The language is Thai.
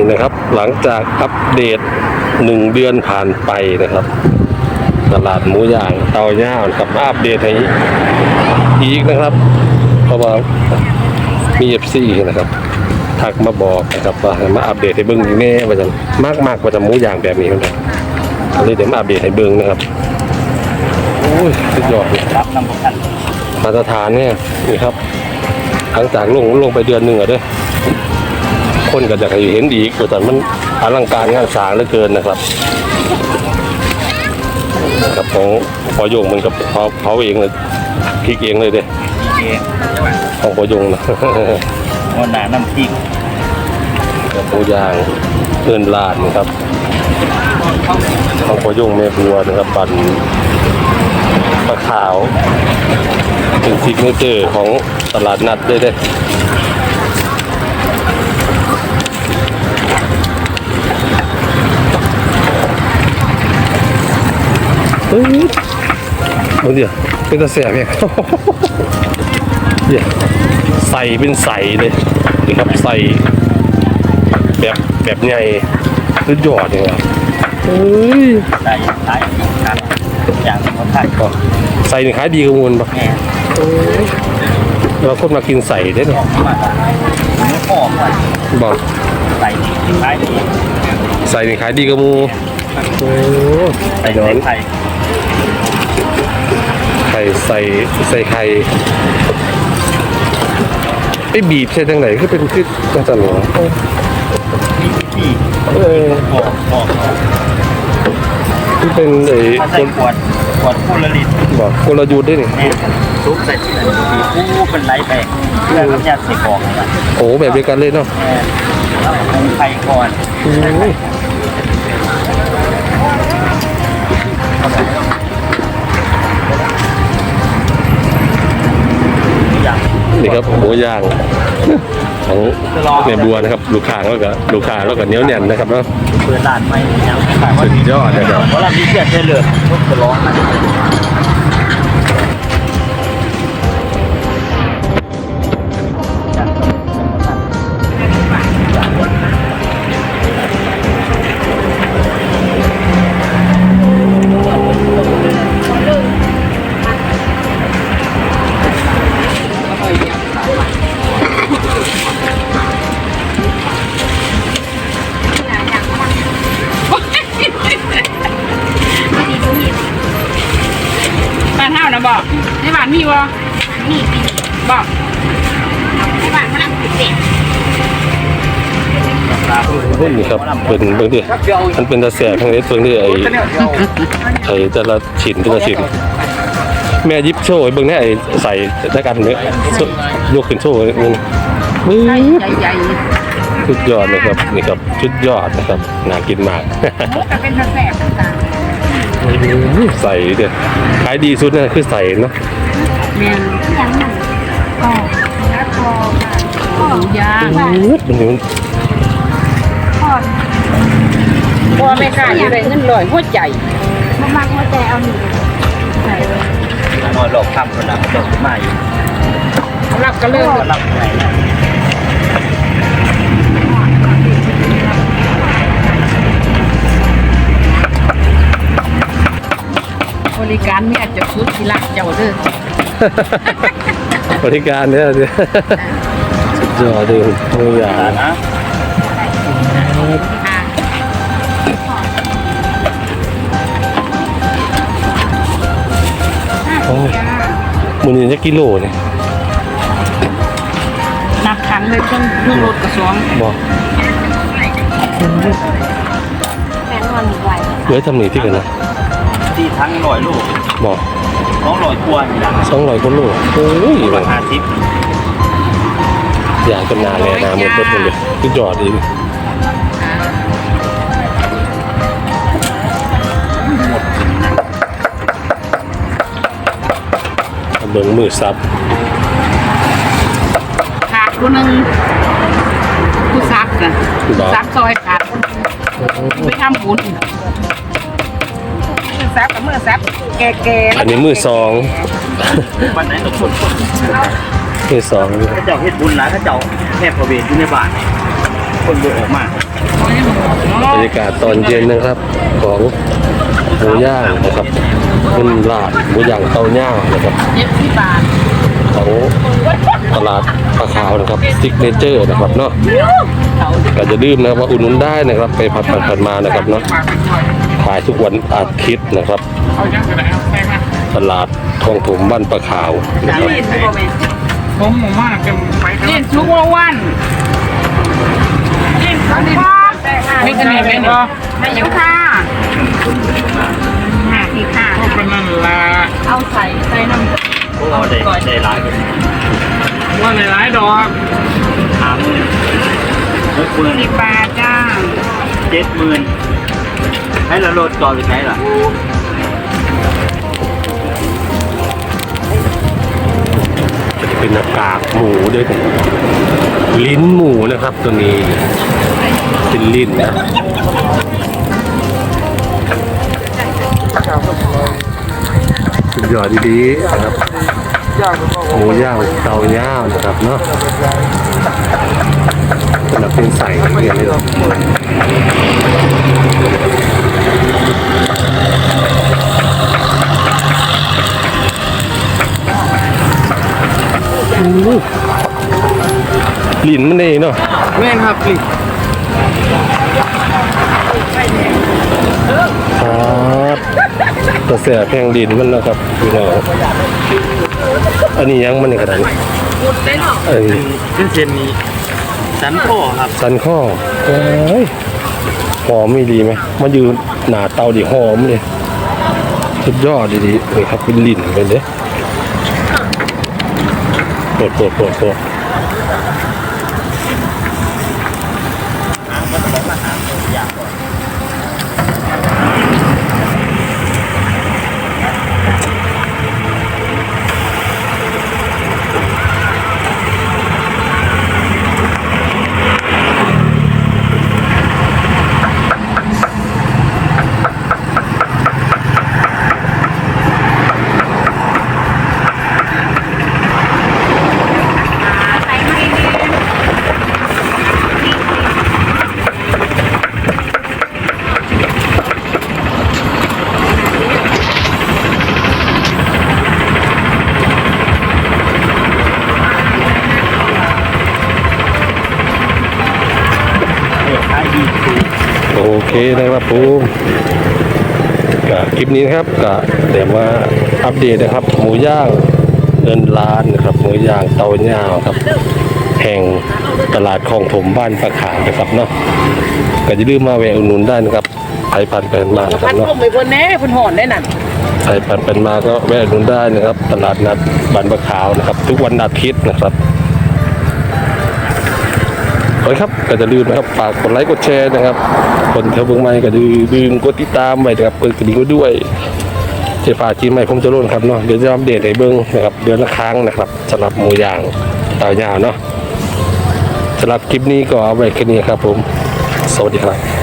นี่นะครับ หลังจากอัปเดตหนึ่งเดือนผ่านไปนะครับ ตลาดหมูย่างเตาย่างนะครับมาอัปเดตให้อีกนะครับ เพราะว่ามีเอฟซีนะครับทักมาบอกนะครับว่ามาอัปเดตให้เบิ้งแน่ว่าจะมากมากว่าจะหมูย่างแบบนี้นะครับเลยเดี๋ยวมาอัปเดตให้เบิ้งนะครับโอ้ยสุดยอดเลยรับนำประกันมาตรฐานเนี่ยนี่ครับหลังจากลงลงไปเดือนหนึ่งอะเด้อ คนก็จะให้เห็นอีกแต่มันอลังการงานสร้างเหลือเกินนะครับกับของพอโยงมันกับเขาเขาเองเลยพลิกเองเลยเด้ดีเองใช่ไหมของพอโยงนะวันหนาน้ำพริกกับหมูย่างเงินลาดนะครับของพอโยงแม่บัวนะครับปั่นปลาขาวเป็นซิกเนเจอร์ของตลาดนัดด้วยเด้ เฮ้ยเอาเดี๋ยวเป็นตะแสบเนี่ยเดี๋ยวใส่เป็นใสเลยนี่ครับใส่แบบแบบใหญ่สุดยอดเลยว่ะเฮ้ยใส่ใส่ครับอย่างที่เขาทักอ๋อใส่นี่ขายดีกว่ามูลปะเราคนมากินใส่ได้บเนี่ยอกว่าเนื้อหมบอกใส่ที่ท้ายดีใส่นี่ขายดีกว่ามูโอ้ใส่ไอ้ใส่นอนไข่ ไข่ใส่ใส่ไข่ไอ้บีบใช่ทางไหนคือเป็นคือจังสันเหรอมีที่เออบอกบอกบอกที่เป็นไอ้ถ้าคใส่นขวดขวดคูลลิตรบอกกลยุทธ์ด้วยนี่เนี่ยซุปใส่ที่ไหนดีผู้เป็นไรไปเพื่อน้ำยาใส่กรอกนะโอ้แบบเดียวกันเลยเนาะแง่แล้วปรุงไข่ก่อน นี่ครับหมูย่างของแม่บัวนะครับ ลูกค้าแล้วก็ลูกค้าแล้วก็เหนียวแน่นนะครับเนาะเปิดร้านใหม่ยังขายว่าสุดยอดนะครับเพราะเรามีเสียเฉลิมทุกคนร้องนะ ในบ้านมีบ่มีบอกในบ้านมันนั่งติดนี่ครับเป็นเบื้องที่มันเป็นตะแสบทั้งนี้เบื้องที่ไอ้ไอ้แต่ละชิ้นแต่ละชิ้นแม่ยิบโชว์ให้เบื้องนี้ไอ้ใส่ด้วยกันเนี่ยยกขึ้นโชว์นึงใหญ่ใหญ่สุดยอดนะครับนี่ครับสุดยอดนะครับน่ากินมากก็เป็นกระแสต่างใส่เด้อขายดีสุดนะคือใส่เนาะๆ แม่นยังนั่นก็แล้วก็ก็ยามันนี่มันพ่อแม่ค้าอยู่ได้เงินร้อยหัวใจมันมักว่าแต่เอาหนึ่งนอหลอกทำคนละหลอกมาอยู่รับก็เลิกหลับไหนนะบริการเมียจะสุดที่รักเจ้าเด้อ บริการเนี่ยเนี่ยสุดยอดเลยทุกอย่างนะอ่าโอ้มันนี่จะกิโลเนี่ยนับครั้งเลยเครื่องเครื่องรถกระสวงบอกแม่นอนไหวเฮ้ยทำหนีที่กันนะที่ทั้งลอยลูกบอก น้องลอยกวนอยู่แล้วสองร้อยกิโลโอ้ยราคาทิปอยากกันนานเลยนะหมดรถหมดเลยสุดยอดดีเบิ่งมือซับขาดคนหนึ่งผู้ซักนะบอกซักซอยขาดไปทำบุญ ซักกับมือซักแก่ๆอันนี้มือสองวันไหนทุกคนมือสองถ้าเจ้าเฮ็ดบุญหลายถ้าเจ้าแม่ประเวทอยู่ในบ้านโอ้คนเยอะออกมาบรรยากาศตอนเย็นนะครับของหมูย่างนะครับคุณลาดหมูย่างเตาย่างนะครับเจ็ดสิบบาทของตลาดปลาขาวนะครับซิกเนเจอร์นะครับเนาะก็จะลืมนะครับว่าอุดหนุนได้นะครับไปผัดผัดผัดมานะครับเนาะ ขายทุกวันอาทิตย์นะครับเอายังไงเอาแพงนะตลาดทองถมบ้านปลาขาวนะครับผมหมูมากจะไปเล่นชุกว่าวันเล่นเขาดิไม่กันนี่เป็นไม่ยังค่ะห้าสี่ค่ะก็เป็นนั่นละเอาใส่ใส่น้ำโอ้ได้ได้หลายกันว่าหลายๆดอกสามหมื่นหกหมื่นสิบบาทจ้าเจ็ดหมื่น ให้เราโหลดก่อนหรือไงล่ะจะเป็นหน้ากากหมูด้วยนะลิ้นหมูนะครับตัวนี้ เป็นลิ้นนะสุดยอดดีๆนะครับหมูย่างเตาย่างนะครับเนาะสำหรับเป็นใส่เรียนเลย ลิ้นมันเองเนาะแม่นครับลิครับกระแสแพงดินมันนะครับพี่น้องอันนี้ยังมันในกระดานเอ้ยขึ้นเซนนี้สันพ่อครับสันข้อเอ้ยหอมไม่ดีไหมมาอยู่หนาเตาดิหอมเลยสุดยอดดีๆเลยครับเป็นลิ้นเป็นเด้ปวดปวดปวดปวด โอย่าก่อน เคนะครับปูกับคลิปนี้นะครับก็เดี๋ยวมาอัปเดตนะครับ หมูย่างเงินล้านนะครับ หมูย่างเตาย่างครับ แห่งตลาดคลองถมบ้านปลาขาวนะครับเนาะก็จะลืมมาแวะอุดหนุนได้นะครับใครผ่านไปผ่านมานะครับพันเนาะกลมไปคนแน่คนหอนได้นั่นใครผ่านไปมาก็แวะอุดหนุนได้นะครับ ตลาดนัดบ้านปลาขาวนะครับ ทุกวันอาทิตย์นะครับ โอเครับก็จะลืมนะครับฝากกดไลค์กดแชร์นะครับ คนเที่ยวเมืองใหม่ก็อย่าลืมกดติดตามไว้นะครับกดกระดิ่งด้วยเจ้าฝากจีนใหม่ผมจะรุ่นครับเนาะเดี๋ยวจะอัปเดตให้เบิ้งนะครับเดือนละครั้งนะครับสำหรับหมูย่างเตายาวเนาะสำหรับคลิปนี้ก็เอาไว้แค่นี้ครับผม สวัสดีครับ